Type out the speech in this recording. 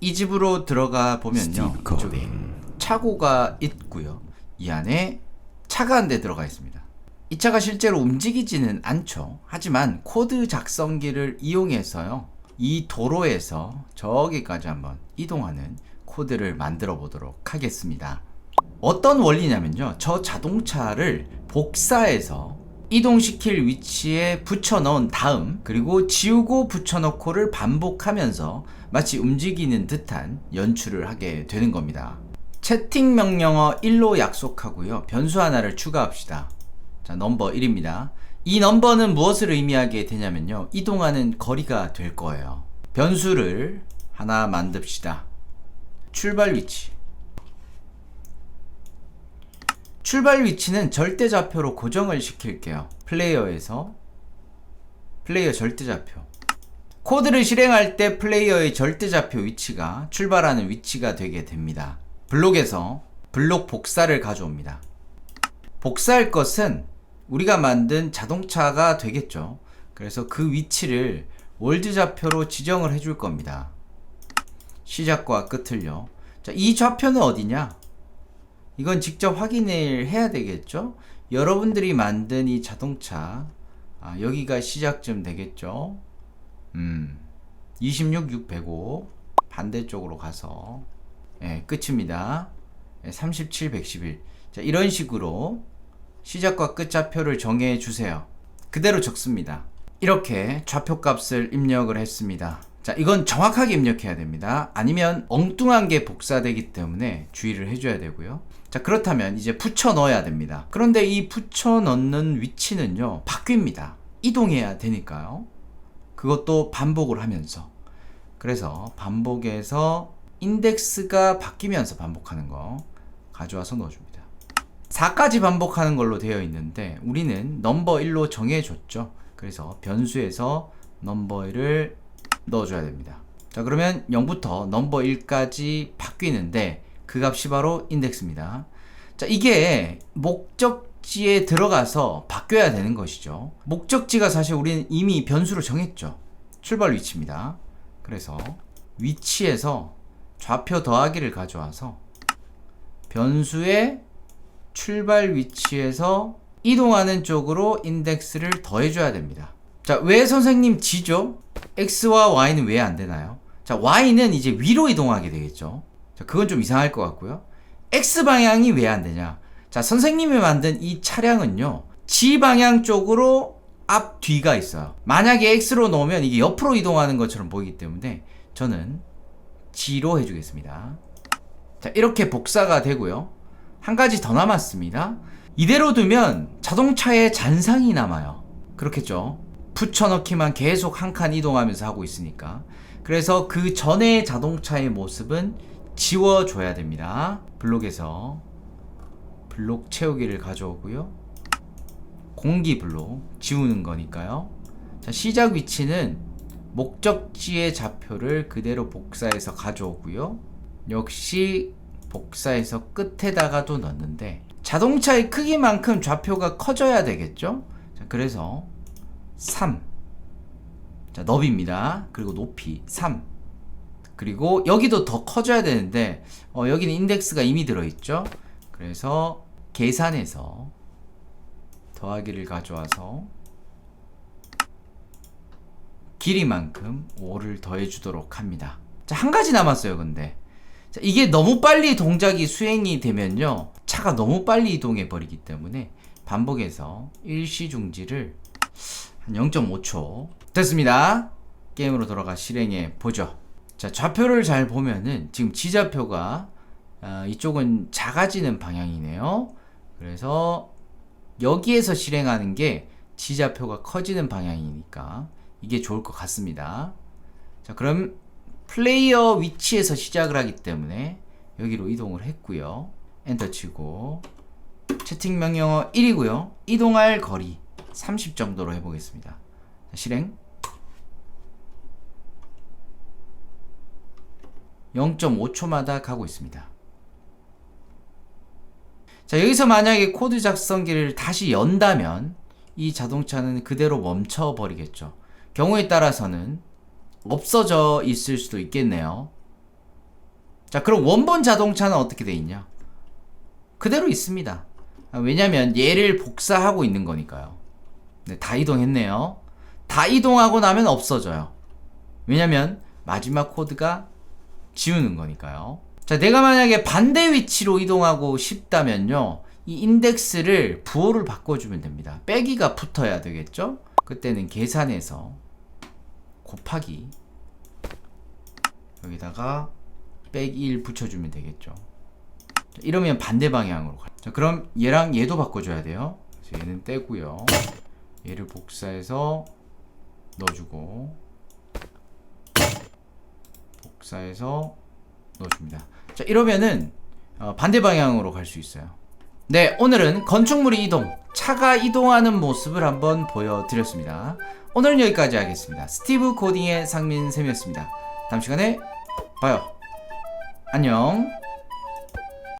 이 집으로 들어가 보면요. 이쪽에 차고가 있고요. 이 안에 차가 한 대 들어가 있습니다. 이 차가 실제로 움직이지는 않죠. 하지만 코드 작성기를 이용해서요. 이 도로에서 저기까지 한번 이동하는 코드를 만들어 보도록 하겠습니다. 어떤 원리냐면요. 저 자동차를 복사해서 이동시킬 위치에 붙여 넣은 다음 그리고 지우고 붙여 넣고를 반복하면서 마치 움직이는 듯한 연출을 하게 되는 겁니다. 채팅 명령어 1로 약속하고요. 변수 하나를 추가합시다. 자, 넘버 1입니다. 이 넘버는 무엇을 의미하게 되냐면요. 이동하는 거리가 될 거예요. 변수를 하나 만듭시다. 출발 위치. 출발 위치는 절대 좌표로 고정을 시킬게요. 플레이어에서 플레이어 절대 좌표. 코드를 실행할 때 플레이어의 절대 좌표 위치가 출발하는 위치가 되게 됩니다. 블록에서 블록 복사를 가져옵니다. 복사할 것은 우리가 만든 자동차가 되겠죠. 그래서 그 위치를 월드 좌표로 지정을 해줄 겁니다. 시작과 끝을요. 자, 이 좌표는 어디냐? 이건 직접 확인을 해야 되겠죠? 여러분들이 만든 이 자동차, 아, 여기가 시작쯤 되겠죠? 음, 26, 6, 105. 반대쪽으로 가서, 예, 끝입니다. 예, 37, 111. 자, 이런 식으로 시작과 끝 좌표를 정해 주세요. 그대로 적습니다. 이렇게 좌표 값을 입력을 했습니다. 자, 이건 정확하게 입력해야 됩니다. 아니면 엉뚱한 게 복사되기 때문에 주의를 해줘야 되고요. 자, 그렇다면 이제 붙여 넣어야 됩니다. 그런데 이 붙여 넣는 위치는요, 바뀝니다. 이동해야 되니까요. 그것도 반복을 하면서. 그래서 반복해서 인덱스가 바뀌면서 반복하는 거 가져와서 넣어줍니다. 4까지 반복하는 걸로 되어 있는데 우리는 넘버 1로 정해줬죠. 그래서 변수에서 넘버 1을 넣어줘야 됩니다. 자 그러면 0부터 넘버 1까지 바뀌는데 그 값이 바로 인덱스입니다. 자 이게 목적지에 들어가서 바뀌어야 되는 것이죠. 목적지가 사실 우리는 이미 변수로 정했죠. 출발 위치입니다. 그래서 위치에서 좌표 더하기를 가져와서 변수의 출발 위치에서 이동하는 쪽으로 인덱스를 더해줘야 됩니다. 자, 왜 선생님 G죠? X와 Y는 왜 안 되나요? 자, Y는 이제 위로 이동하게 되겠죠. 자, 그건 좀 이상할 것 같고요. X 방향이 왜 안 되냐? 자, 선생님이 만든 이 차량은요, G 방향 쪽으로 앞, 뒤가 있어요. 만약에 X로 놓으면 이게 옆으로 이동하는 것처럼 보이기 때문에 저는 G로 해 주겠습니다. 자, 이렇게 복사가 되고요. 한 가지 더 남았습니다. 이대로 두면 자동차에 잔상이 남아요. 그렇겠죠? 붙여넣기만 계속 한 칸 이동하면서 하고 있으니까. 그래서 그 전의 자동차의 모습은 지워줘야 됩니다. 블록에서 블록 채우기를 가져오고요. 공기 블록 지우는 거니까요. 자, 시작 위치는 목적지의 좌표를 그대로 복사해서 가져오고요. 역시 복사해서 끝에다가도 넣는데 자동차의 크기만큼 좌표가 커져야 되겠죠? 자, 그래서 3. 자, 너비입니다. 그리고 높이 3. 그리고 여기도 더 커져야 되는데 어, 여기는 인덱스가 이미 들어있죠? 그래서 계산해서 더하기를 가져와서 길이만큼 5를 더해주도록 합니다. 자, 한 가지 남았어요, 근데. 자, 이게 너무 빨리 동작이 수행이 되면요. 차가 너무 빨리 이동해 버리기 때문에 반복해서 일시 중지를 한 0.5초 됐습니다. 게임으로 돌아가 실행해 보죠. 자, 좌표를 잘 보면은 지금 지좌표가 어, 이쪽은 작아지는 방향이네요. 그래서 여기에서 실행하는 게 지좌표가 커지는 방향이니까 이게 좋을 것 같습니다. 자, 그럼 플레이어 위치에서 시작을 하기 때문에 여기로 이동을 했고요. 엔터 치고 채팅 명령어 1이고요. 이동할 거리 30 정도로 해보겠습니다. 자, 실행 0.5초마다 가고 있습니다. 자, 여기서 만약에 코드 작성기를 다시 연다면 이 자동차는 그대로 멈춰 버리겠죠. 경우에 따라서는 없어져 있을 수도 있겠네요. 자, 그럼 원본 자동차는 어떻게 돼 있냐? 그대로 있습니다. 아, 왜냐면 얘를 복사하고 있는 거니까요. 네, 다 이동했네요. 다 이동하고 나면 없어져요. 왜냐면 마지막 코드가 지우는 거니까요. 자, 내가 만약에 반대 위치로 이동하고 싶다면요. 이 인덱스를 부호를 바꿔주면 됩니다. 빼기가 붙어야 되겠죠? 그때는 계산해서 곱하기 여기다가 빼기 1 붙여주면 되겠죠. 자, 이러면 반대 방향으로 가. 자, 그럼 얘랑 얘도 바꿔줘야 돼요. 얘는 떼고요. 얘를 복사해서 넣어주고 복사해서 넣어줍니다. 자, 이러면은 어, 반대 방향으로 갈 수 있어요. 네, 오늘은 건축물이 이동, 차가 이동하는 모습을 한번 보여드렸습니다. 오늘은 여기까지 하겠습니다. 스티브 코딩의 상민쌤이었습니다. 다음 시간에 봐요. 안녕.